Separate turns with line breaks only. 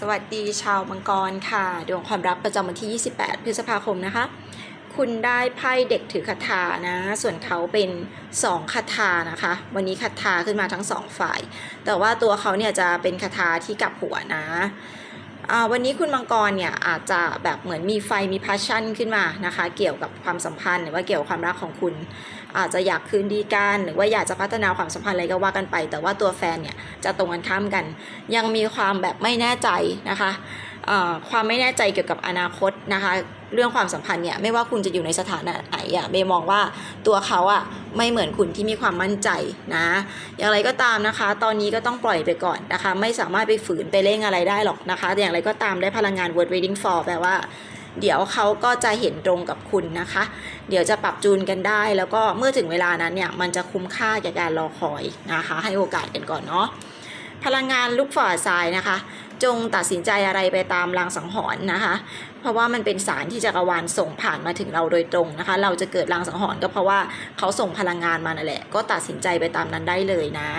สวัสดีชาวมังกรค่ะ ดวงความรักประจำวันที่ 28 พฤษภาคมนะคะ คุณได้ไพ่เด็กถือคาถานะ ส่วนเขาเป็น 2คาถานะคะ วันนี้คาถาขึ้นมาทั้งสองฝ่าย แต่ว่าตัวเขาเนี่ยจะเป็นคาถาที่กลับหัวนะ วันนี้คุณมังกรเนี่ยอาจจะแบบเหมือนมีไฟมี passion ขึ้นมานะคะ เกี่ยวกับความสัมพันธ์หรือว่าเกี่ยวกับความรักของคุณ อาจจะอยากคืนดีกันหรือว่าอยากจะพัฒนาความสัมพันธ์อะไรก็ว่ากันไป แต่ว่าตัวแฟนเนี่ยจะตรงกันข้ามกัน ยังมีความแบบไม่แน่ใจนะคะความไม่แน่ใจเกี่ยวกับอนาคตนะคะ เรื่องความสัมพันธ์เนี่ยไม่ว่าคุณจะอยู่ในสถานะไหนอะเบย์มองว่าตัวเขาอะ ไม่เหมือนคุณที่มีความมั่นใจนะ อย่างไรก็ตามนะคะ ตอนนี้ก็ต้องปล่อยไปก่อนนะคะ ไม่สามารถไปฝืนไปเร่งอะไรได้หรอกนะคะแต่อย่างไรก็ตามได้พลังงาน word reading for แปลว่าเดี๋ยวเขาก็จะเห็นตรงกับคุณนะคะ เดี๋ยวจะปรับจูนกันได้ แล้วก็เมื่อถึงเวลานั้นเนี่ย มันจะคุ้มค่าแก่การรอคอยนะคะ ให้โอกาสกันก่อนเนาะ พลังงานลูกฝ่าทรายนะคะ จงตัดสินใจอะไรไปตามรางสังหรณ์นะคะ เพราะว่ามันเป็นสารที่จักรวาลส่งผ่านมาถึงเราโดยตรงนะคะ เราจะเกิดรางสังหรณ์ก็เพราะว่าเขาส่งพลังงานมานั่นแหละ ก็ตัดสินใจไปตามนั้นได้เลยนะ